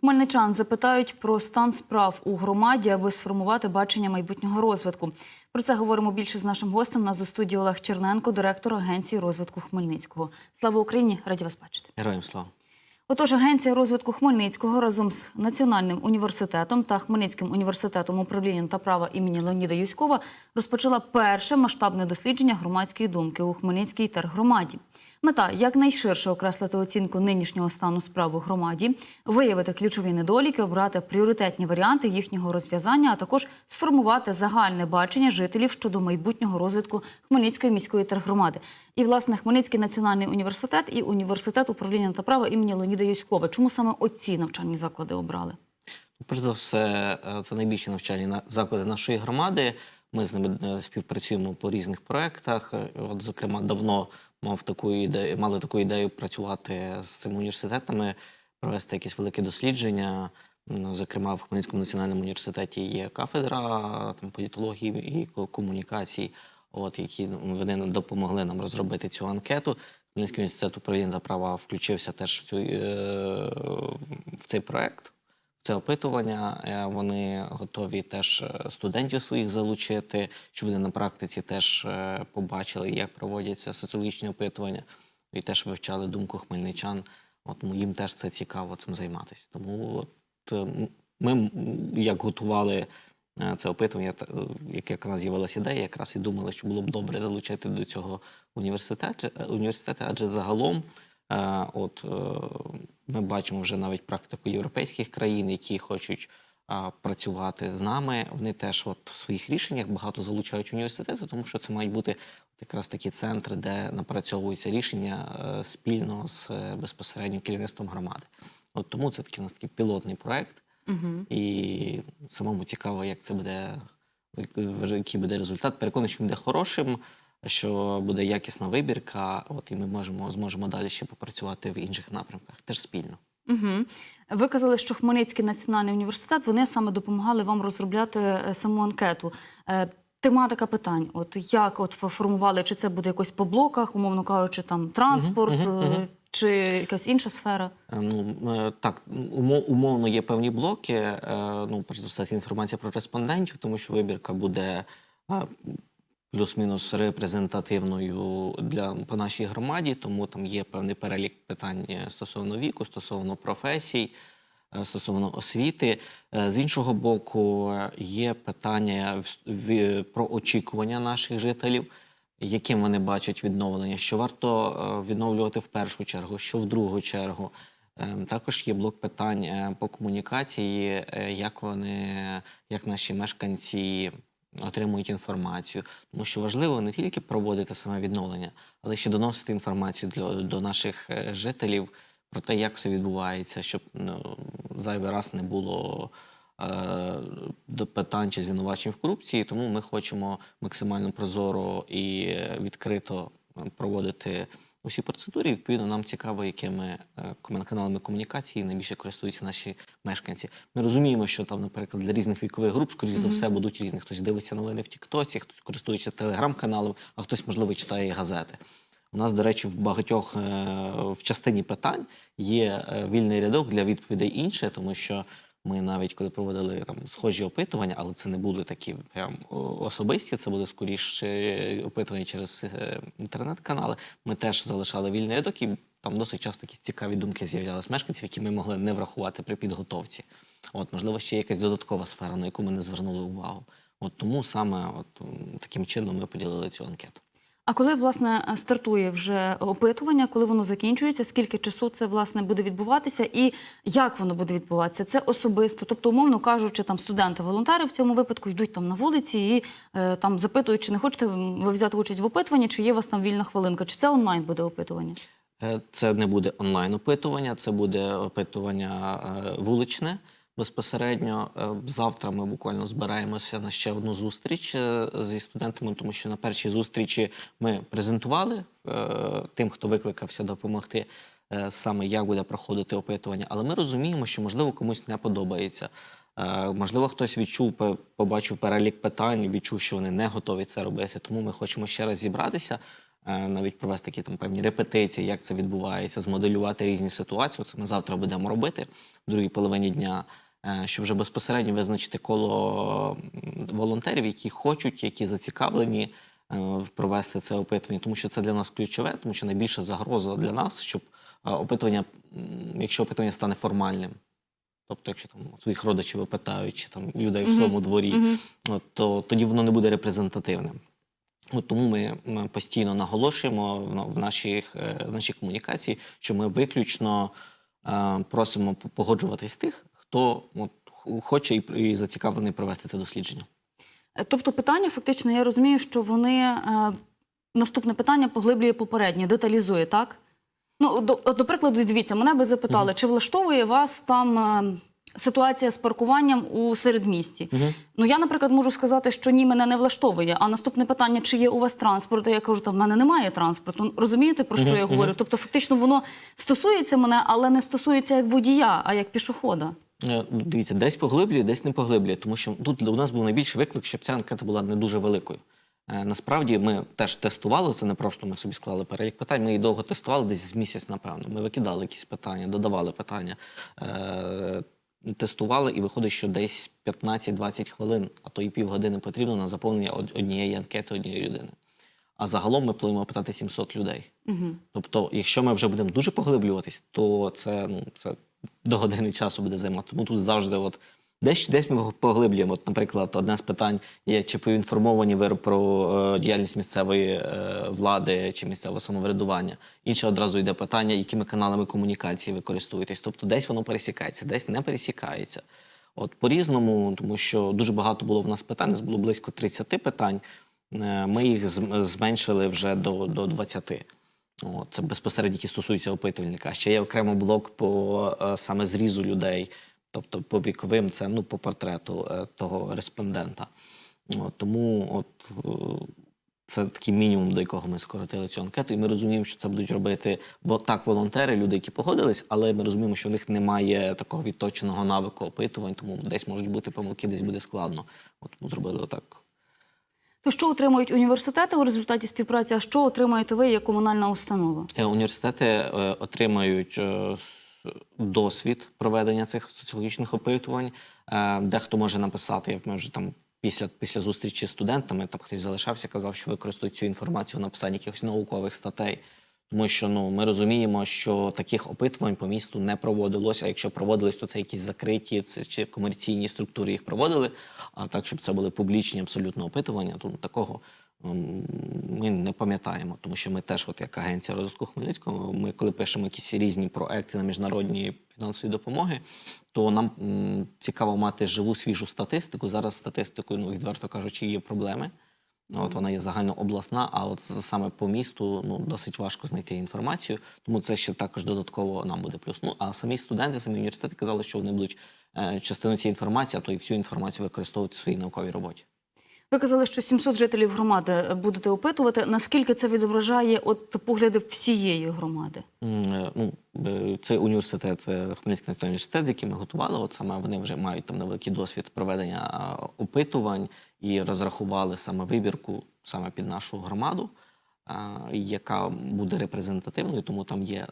Хмельничан запитають про стан справ у громаді, аби сформувати бачення майбутнього розвитку. Про це говоримо більше з нашим гостем. Нас у студії Олег Черненко, директор Агенції розвитку Хмельницького. Слава Україні! Раді вас бачити. Героям слава. Отож, Агенція розвитку Хмельницького разом з Національним університетом та Хмельницьким університетом управління та права імені Леоніда Юськова розпочала перше масштабне дослідження громадської думки у Хмельницькій тергромаді. Мета якнайширше окреслити оцінку нинішнього стану справ у громаді, виявити ключові недоліки, обрати пріоритетні варіанти їхнього розв'язання, а також сформувати загальне бачення жителів щодо майбутнього розвитку Хмельницької міської тергромади. І власне Хмельницький національний університет і університет управління та права імені Леоніда Юськова. Чому саме оці навчальні заклади обрали? Перш за все, е, це найбільші навчальні на- заклади нашої громади. Ми з ними е, співпрацюємо по різних проєктах. Е, От, зокрема, давно мав таку ідею, мали таку ідею працювати з цими університетами, провести якісь великі дослідження. Зокрема, в Хмельницькому національному університеті є кафедра там, політології і ко- комунікацій, от, які ну, вони допомогли нам розробити цю анкету. Хмельницький університет управління права включився теж в, цю, е, в цей проект це опитування. Е, Вони готові теж е, студентів своїх залучити, щоб вони на практиці теж е, побачили, як проводяться соціологічні опитування, і теж вивчали думку хмельничан. От ну, їм теж це цікаво цим займатися. Тому от, ми, як готували це опитування, як якраз з'явилася ідея, якраз і думали, що було б добре залучити до цього університет, університети, адже загалом От е, ми бачимо вже навіть практику європейських країн, які хочуть працювати з нами. Вони теж от в своїх рішеннях багато залучають університети, тому що це мають бути якраз такі центри, де напрацьовуються рішення е, спільно з е, безпосередньо керівництвом громади. От тому це такий у нас такий пілотний проект, Угу. і самому цікаво, як це буде, який буде результат. Переконаний, що буде хорошим, що буде якісна вибірка, от і ми можемо зможемо далі ще попрацювати в інших напрямках, теж спільно. Угу. Ви казали, що Хмельницький національний університет вони саме допомагали вам розробляти е, саму анкету. Е, Тематика питань: от як от формували, чи це буде якось по блоках, умовно кажучи, там транспорт, мгм, е, мгм. чи якась інша сфера? Е, Ну так, умо- умовно є певні блоки. Ну, перш за все, це інформація про респондентів, тому що вибірка буде плюс-мінус репрезентативною для по нашій громаді, тому там є певний перелік питань е, стосовно віку, стосовно професій. е, Стосовно освіти, Е, з іншого боку, є питання про очікування наших жителів, яким вони бачать відновлення, що варто відновлювати в першу чергу, що в другу чергу. Також є блок питань по комунікації, як вони, як наші мешканці отримують інформацію. Тому що важливо не тільки проводити саме відновлення, але ще доносити інформацію для, до наших е, жителів про те, як все відбувається, щоб ну, зайвий раз не було е, до питань чи звинувачень в корупції. Тому ми хочемо максимально прозоро і е, відкрито проводити усі процедури. Відповідно, нам цікаво, якими е, каналами комунікації найбільше користуються наші мешканці. Ми розуміємо, що там, наприклад, для різних вікових груп, скоріш за все, будуть різні. Хтось дивиться новини в Тіктоці, хтось користується телеграм-каналом, а хтось, можливо, читає газети. У нас, до речі, в багатьох е, в частині питань є е, вільний рядок для відповідей інше, тому що ми навіть коли проводили там схожі опитування, але це не були такі прям особисті, це були скоріше опитування через е, інтернет-канали. Ми теж залишали вільний рядок, і там досить часто якісь цікаві думки з'являлися мешканців, які ми могли не врахувати при підготовці. От, можливо, ще якась додаткова сфера, на яку ми не звернули увагу. От тому саме от, таким чином ми поділили цю анкету. А коли власне стартує вже опитування, коли воно закінчується, скільки часу це власне буде відбуватися, і як воно буде відбуватися? Це особисто, тобто, умовно кажучи, там студенти-волонтери в цьому випадку йдуть там на вулиці і е, там запитують, чи не хочете ви взяти участь в опитуванні, чи є у вас там вільна хвилинка, чи це онлайн буде опитування? Е, Це не буде онлайн опитування, це буде опитування е, вуличне безпосередньо. Е, Завтра ми буквально збираємося на ще одну зустріч е, зі студентами, тому що на першій зустрічі ми презентували е, тим, хто викликався допомогти. Саме як буде проходити опитування, але ми розуміємо, що можливо комусь не подобається. Можливо, хтось відчув, побачив перелік питань, відчув, що вони не готові це робити. Тому ми хочемо ще раз зібратися, навіть провести такі там певні репетиції, як це відбувається, змоделювати різні ситуації. Це ми завтра будемо робити в другій половині дня. Е, Щоб вже безпосередньо визначити коло волонтерів, які хочуть, які зацікавлені е, провести це опитування, тому що це для нас ключове, тому що найбільша загроза для нас, щоб е, опитування, якщо опитування стане формальним, тобто, якщо там своїх родичів опитають, чи там людей в своєму дворі, Мгм. от, то тоді воно не буде репрезентативним. От тому ми, ми постійно наголошуємо в, в, наших, в нашій комунікації, що ми виключно е, просимо погоджуватись тих, хто от, хоче і, і зацікавлений провести це дослідження. Е, Тобто питання, фактично, я розумію, що вони е, наступне питання поглиблює попереднє, деталізує, так? Ну, до, до прикладу, дивіться, мене би запитали, чи влаштовує вас там е, ситуація з паркуванням у середмісті? Угу. Ну, я, наприклад, можу сказати, що ні, мене не влаштовує. А наступне питання, чи є у вас транспорт? Я кажу, та в мене немає транспорту. Розумієте, про що Мгм, я говорю? Тобто, фактично, воно стосується мене, але не стосується як водія, а як пішохода. Е, ну, Дивіться, десь поглиблює, десь не поглиблює, тому що тут у нас був найбільший виклик, щоб ця анкета була не дуже великою. Е, Насправді ми теж тестували це, не просто ми собі склали перелік питань. Ми її довго тестували, десь з місяць, напевно. Ми викидали якісь питання, додавали питання, е- тестували, і виходить, що десь 15-20 хвилин, а то і півгодини потрібно на заповнення однієї анкети однієї людини. А загалом ми плануємо питати 700 людей. Угу. Тобто, якщо ми вже будемо дуже поглиблюватись, то це, ну, це до години часу буде займати. Тому тут завжди от, десь, десь ми поглиблюємо. От, наприклад, одне з питань є, чи поінформовані ви про е, діяльність місцевої е, влади чи місцевого самоврядування. Інше одразу йде питання, якими каналами комунікації ви користуєтесь. Тобто десь воно пересікається, десь не пересікається. От по-різному, тому що дуже багато було в нас питань, нас було близько 30 питань. Е, Ми їх зменшили вже до, до 20. Це безпосередньо які стосуються опитувальника. Ще є окремо блок по е, саме зрізу людей, тобто по віковим, це ну по портрету е, того респондента. Тому от, е, це такий мінімум, до якого ми скоротили цю анкету. І ми розуміємо, що це будуть робити так волонтери, люди, які погодились, але ми розуміємо, що в них немає такого відточеного навику опитувань, тому десь можуть бути помилки, десь буде складно. От ми зробили отак. Що отримують університети у результаті співпраці, а що отримаєте ви як комунальна установа? Е, Університети е, отримають е, досвід проведення цих соціологічних опитувань. Дехто може написати, як ми вже там після, після зустрічі з студентами, там хтось залишався, казав, що використовують цю інформацію в написанні якихось наукових статей. Тому що ну ми розуміємо, що таких опитувань по місту не проводилося. А якщо проводились, то це якісь закриті це чи комерційні структури їх проводили. А так, щоб це були публічні абсолютно опитування, то такого ми не пам'ятаємо, тому що ми теж, от як агенція розвитку Хмельницького, ми коли пишемо якісь різні проекти на міжнародні фінансові допомоги, то нам цікаво мати живу свіжу статистику. Зараз статистикою, ну відверто кажучи, є проблеми. Ну, От вона є загальнообласна, а от саме по місту ну досить важко знайти інформацію. Тому це ще також додатково нам буде плюс. Ну а самі студенти, самі університети казали, що вони будуть е, частину цієї інформації, а то і всю інформацію використовувати в своїй науковій роботі. Ви казали, що 700 жителів громади е, будете опитувати. Наскільки це відображає от погляди всієї громади? Е, Ну, е, цей університет, це Хмельницький національний університет, з яким ми готували. От саме вони вже мають там невеликий досвід проведення опитувань і розрахували саме вибірку саме під нашу громаду, яка буде репрезентативною, тому там є.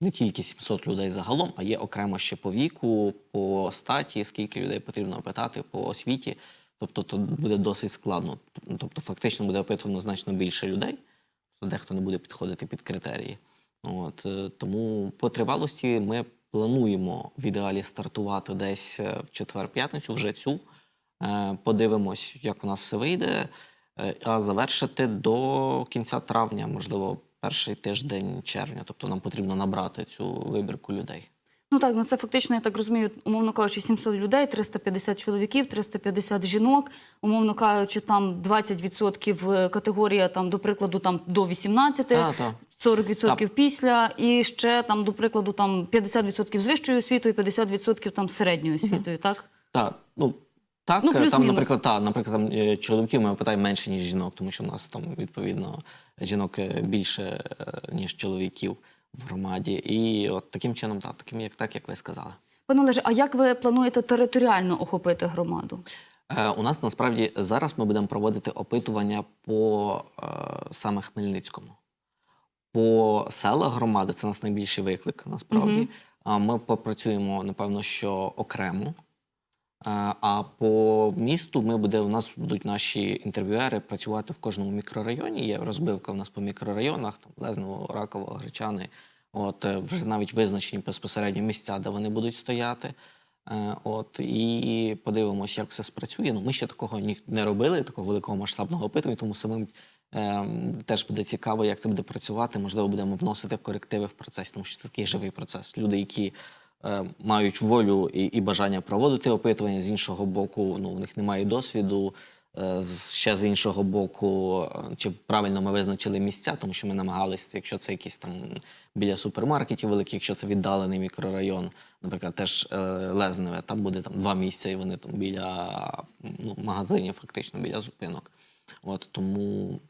Не тільки 700 людей загалом, а є окремо ще по віку, по статі, скільки людей потрібно опитати, по освіті. Тобто то буде досить складно. Тобто, фактично буде опитано значно більше людей, дехто не буде підходити під критерії. От, е, тому по тривалості ми плануємо в ідеалі стартувати десь е, в четвер-п'ятницю, вже цю. Е, Подивимось, як у нас все вийде, а завершити до кінця травня, можливо, перший тиждень червня. Тобто нам потрібно набрати цю вибірку людей. Ну так, ну це фактично, я так розумію, умовно кажучи, 700 людей, 350 чоловіків, 350 жінок, умовно кажучи, там 20% категорія, там, до прикладу, там до 18, Та, та. 40% після, і ще там, до прикладу, там 50% з вищою освітою, 50% там з середньою освітою, так? Так, ну так, Ну, е, там, наприклад, та, наприклад, там е, чоловіків ми питаємо менше, ніж жінок, тому що в нас там відповідно жінок е, більше, е, ніж чоловіків в громаді. І от таким чином, так, таким як так, як ви сказали. Пане Олеже, а як ви плануєте територіально охопити громаду? Е, У нас насправді зараз ми будемо проводити опитування по е, саме Хмельницькому. По селах громади це у нас найбільший виклик, насправді. А Ми попрацюємо, напевно, що окремо. Е, А по місту ми буде, у нас будуть наші інтерв'юери працювати в кожному мікрорайоні. Є розбивка у нас по мікрорайонах, там Лезново, Раково, Гречани. От е, вже навіть визначені безпосередньо місця, де вони будуть стояти. Е, От і подивимося, як все спрацює. Ну, ми ще такого не робили, такого великого масштабного опитування, тому самим ем, теж буде цікаво, як це буде працювати. Можливо, будемо вносити корективи в процес, тому що це такий живий процес. Люди, які е, мають волю і, і бажання проводити опитування, з іншого боку, ну у них немає досвіду. Е, Ще з іншого боку, е, чи правильно ми визначили місця, тому що ми намагалися, якщо це якісь там біля супермаркетів великих, якщо це віддалений мікрорайон, наприклад, теж е, Лезневе, там буде там два місця, і вони там біля ну, магазинів, фактично біля зупинок. От тому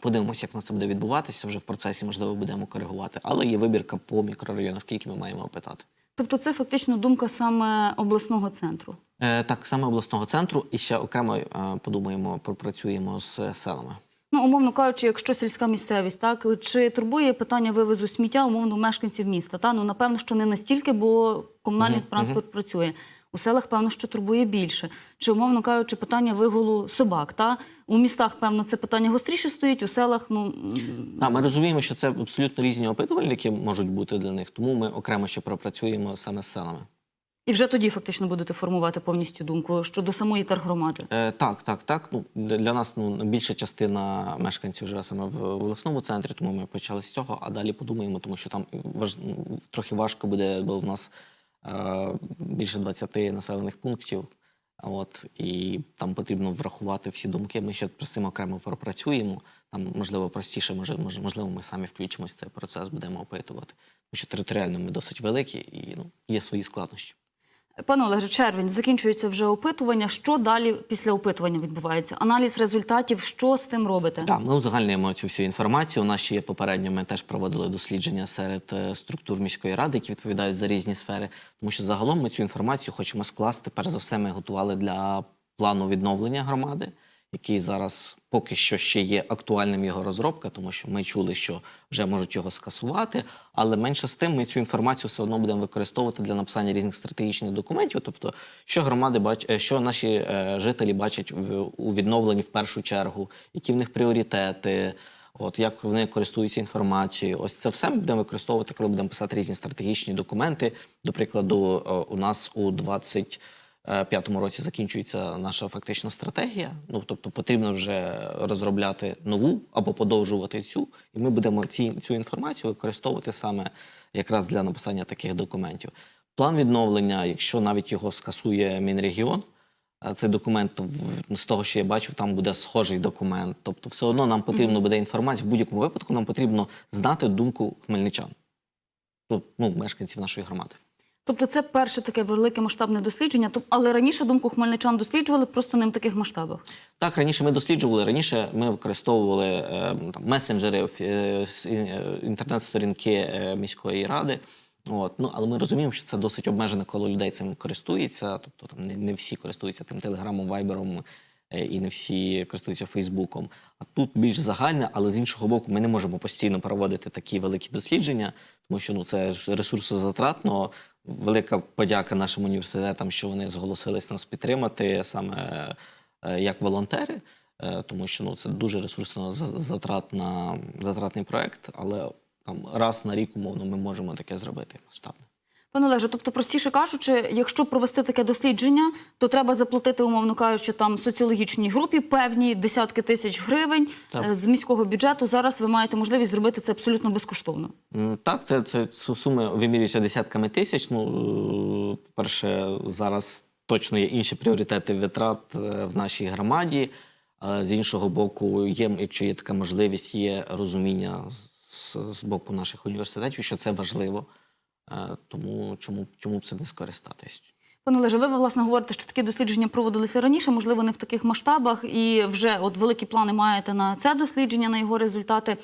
подивимося, як у нас це буде відбуватися. Вже в процесі можливо будемо коригувати. Але є вибірка по мікрорайонах, скільки ми маємо опитати. Тобто, це фактично думка саме обласного центру. Е, так, саме обласного центру, і ще окремо е, подумаємо, пропрацюємо з селами. Ну, умовно кажучи, якщо сільська місцевість, так чи турбує питання вивезу сміття умовно мешканців міста? Та ну напевно, що не настільки, бо комунальний Мгм, транспорт працює. У селах, певно, що турбує більше. Чи, умовно кажучи, питання вигулу собак. Та у містах, певно, це питання гостріше стоїть, у селах, ну Так, ми розуміємо, що це абсолютно різні опитувальники можуть бути для них, тому ми окремо ще пропрацюємо саме з селами. і вже тоді фактично будете формувати повністю думку щодо самої тергромади. Е, так, так, так. Ну для нас ну більша частина мешканців живе саме в обласному центрі, тому ми почали з цього, а далі подумаємо, тому що там важ, ну, трохи важко буде, бо в нас більше 20 населених пунктів. От і там потрібно врахувати всі думки. Ми ще з цим окремо пропрацюємо. Там можливо простіше, може, можливо, ми самі включимося в цей процес, будемо опитувати. Тому що територіально ми досить великі і ну є свої складнощі. Пане Олеже, червень закінчується вже опитування. Що далі після опитування відбувається? Аналіз результатів, що з тим робите? Так, ми узагальнюємо цю всю інформацію. У нас ще є попередньо. Ми теж проводили дослідження серед е, структур міської ради, які відповідають за різні сфери. Тому що загалом ми цю інформацію хочемо скласти. Перш за все, ми готували для плану відновлення громади, який зараз поки що ще є актуальним його розробка, тому що ми чули, що вже можуть його скасувати. Але менше з тим, ми цю інформацію все одно будемо використовувати для написання різних стратегічних документів. Тобто, що громади бач, е, що наші е, жителі бачать в у відновленні в першу чергу, які в них пріоритети. От як вони користуються інформацією, ось це все ми будемо використовувати, коли будемо писати різні стратегічні документи. До прикладу, е, у нас у 25-му році закінчується наша фактична стратегія. Ну тобто потрібно вже розробляти нову або подовжувати цю, і ми будемо ці, цю інформацію використовувати саме якраз для написання таких документів. План відновлення, якщо навіть його скасує Мінрегіон, е, цей документ з того, що я бачив, там буде схожий документ. Тобто, все одно нам потрібно буде інформація. В будь-якому випадку нам потрібно знати думку хмельничан, ну, мешканців нашої громади. Тобто, це перше таке велике масштабне дослідження. Але раніше думку хмельничан досліджували просто не в таких масштабах. Так, раніше ми досліджували. Раніше ми використовували е, там, месенджери, е, е, інтернет-сторінки е, міської ради. От, ну, але ми розуміємо, що це досить обмежене коло людей цим користується. Тобто там не, всі користуються тим телеграмом, вайбером і не всі користуються Фейсбуком. А тут більш загальне, але з іншого боку, ми не можемо постійно проводити такі великі дослідження, тому що ну, це ресурсозатратно. Велика подяка нашим університетам, що вони зголосились нас підтримати саме е, як волонтери, е, тому що ну, це дуже ресурсно затратна, затратний проект, але там раз на рік, умовно, ми можемо таке зробити масштабне. Пане Олеже, тобто, простіше кажучи, якщо провести таке дослідження, то треба заплатити, умовно кажучи, там соціологічній групі певні десятки тисяч гривень Так. е, з міського бюджету. Зараз ви маєте можливість зробити це абсолютно безкоштовно. Так, це, це суми вимірюються десятками тисяч. Ну, е, по-перше, зараз точно є інші пріоритети витрат е, в нашій громаді. З іншого боку, є, якщо є така можливість, є розуміння з, з боку наших університетів, що це важливо. Е, Тому чому, чому б це не скористатись? Пане Олеже, ви власне говорите, що такі дослідження проводилися раніше, можливо, не в таких масштабах, і вже от великі плани маєте на це дослідження, на його результати.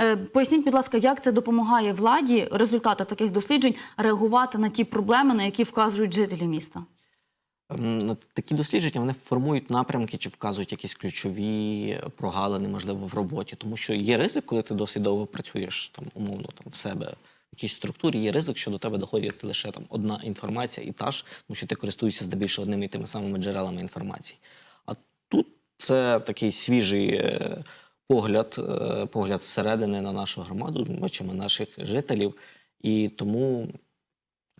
Е, Поясніть, будь ласка, як це допомагає владі результати таких досліджень реагувати на ті проблеми, на які вказують жителі міста? Ну, Такі дослідження вони формують напрямки чи вказують якісь ключові прогалини, можливо, в роботі. Тому що є ризик, коли ти досить довго працюєш там, умовно там, в себе якійсь структурі, є ризик, що до тебе доходить лише там одна інформація і та ж, тому що ти користуєшся здебільшого одними і тими самими джерелами інформації. А тут це такий свіжий е, погляд, е, погляд зсередини на нашу громаду, очима наших жителів. І тому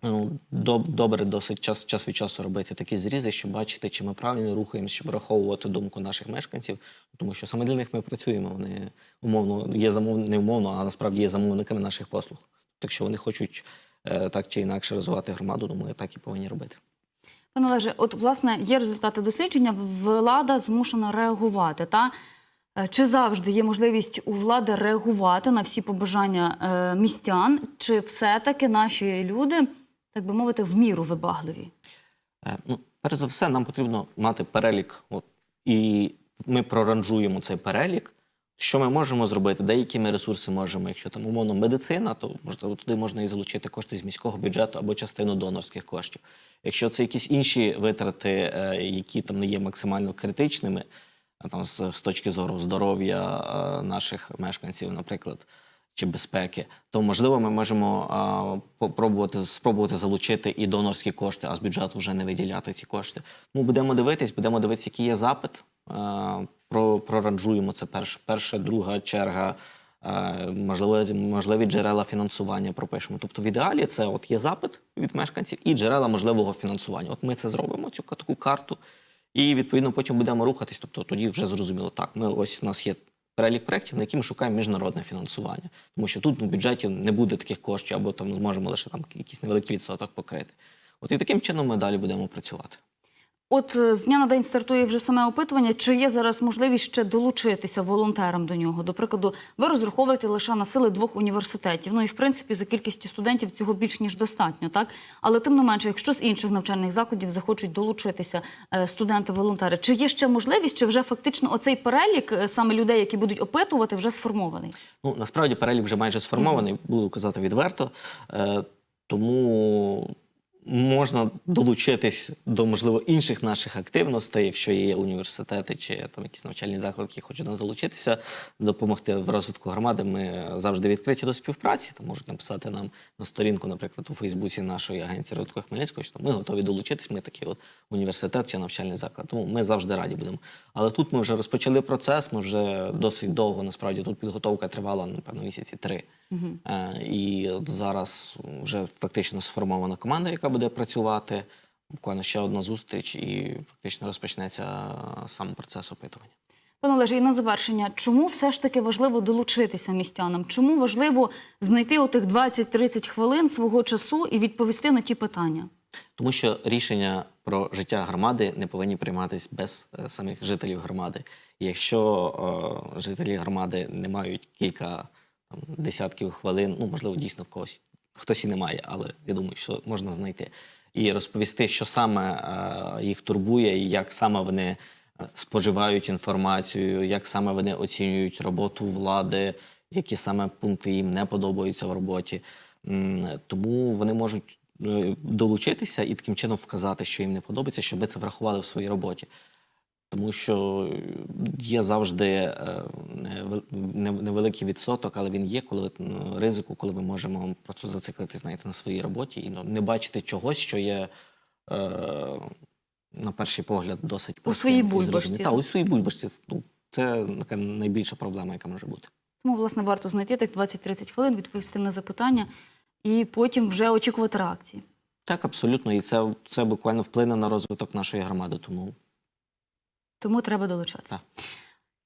ну, добре досить час, час від часу робити такі зрізи, щоб бачити, чи ми правильно рухаємося, щоб враховувати думку наших мешканців, тому що саме для них ми працюємо. Вони умовно є замов... не умовно, а насправді є замовниками наших послуг. Так що вони хочуть е, так чи інакше розвивати громаду, думаю, так і повинні робити. Пане Олеже, от власне є результати дослідження, влада змушена реагувати. Та Е, чи завжди є можливість у влади реагувати на всі побажання е, містян, чи все-таки наші люди, так би мовити, в міру вибагливі? Ну, перш за все, нам потрібно мати перелік, от, і ми проранжуємо цей перелік. Що ми можемо зробити, деякі ми ресурси можемо. Якщо там умовно медицина, то можливо туди можна і залучити кошти з міського бюджету або частину донорських коштів. Якщо це якісь інші витрати, е, які там не є максимально критичними, там з, з точки зору здоров'я е, наших мешканців, наприклад, чи безпеки, то можливо ми можемо а, попробувати спробувати залучити і донорські кошти, а з бюджету вже не виділяти ці кошти. Ну будемо дивитись, будемо дивитися, який є запит. Про проранжуємо це перш, перша, друга черга. а, Можливо, можливі джерела фінансування пропишемо. Тобто, в ідеалі це от є запит від мешканців і джерела можливого фінансування. От ми це зробимо, цю таку карту, і відповідно потім будемо рухатись. Тобто тоді вже зрозуміло, так, ми ось в нас є перелік проєктів, на які ми шукаємо міжнародне фінансування. Тому що тут в бюджеті не буде таких коштів, або там зможемо лише там якийсь невеликий відсоток покрити. От і таким чином ми далі будемо працювати. От е, з дня на день стартує вже саме опитування. Чи є зараз можливість ще долучитися волонтерам до нього? До прикладу, ви розраховуєте лише на сили двох університетів. Ну і в принципі за кількістю студентів цього більш ніж достатньо, так але тим не менше, якщо з інших навчальних закладів захочуть долучитися е, студенти-волонтери, чи є ще можливість, чи вже фактично оцей перелік е, саме людей, які будуть опитувати, вже сформований? Ну насправді перелік вже майже сформований, буду казати відверто. Тому можна долучитись до можливо інших наших активностей, якщо є університети чи там якісь навчальні заклади, які хочуть нас долучитися, допомогти в розвитку громади. Ми завжди відкриті до співпраці. Там можуть написати нам на сторінку, наприклад, у Фейсбуці нашої агенції розвитку Хмельницького, що там ми готові долучитись. Ми такий от університет чи навчальний заклад. Тому ми завжди раді будемо. Але тут ми вже розпочали процес. Ми вже досить довго. Насправді тут підготовка тривала напевно місяці три. Е, І от зараз вже фактично сформована команда, яка буде працювати. Буквально ще одна зустріч, і фактично розпочнеться е, сам процес опитування. Пане Олеже, і на завершення, чому все ж таки важливо долучитися містянам? Чому важливо знайти отих 20-30 хвилин свого часу і відповісти на ті питання? Тому що рішення про життя громади не повинні прийматися без е, самих жителів громади. І якщо е, жителі громади не мають кілька там, десятків хвилин, ну можливо, дійсно в когось хтось і не має, але я думаю, що можна знайти і розповісти, що саме е, їх турбує, і як саме вони е, споживають інформацію, як саме вони оцінюють роботу влади, які саме пункти їм не подобаються в роботі. Тому вони можуть е, долучитися і таким чином вказати, що їм не подобається, щоб ви це врахували в своїй роботі. Тому що є завжди е, невел- не- невеликий відсоток, але він є, коли ну, ризику, коли ми можемо просто зациклитись знаєте, на своїй роботі і ну, не бачити чогось, що є е, на перший погляд досить простим своїй бульбашці, так? Так, у своїй бульбашці. Це така найбільша проблема, яка може бути. Тому, власне, варто знайти тих 20-30 хвилин, відповісти на запитання і потім вже очікувати реакції. Так, абсолютно. І це, це буквально вплине на розвиток нашої громади. Тому Тому треба долучатися. Так.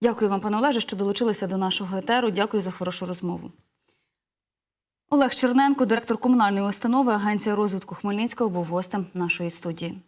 Дякую вам, пане Олеже, що долучилися до нашого етеру. Дякую за хорошу розмову. Олег Черненко, директор комунальної установи Агенція розвитку Хмельницького, був гостем нашої студії.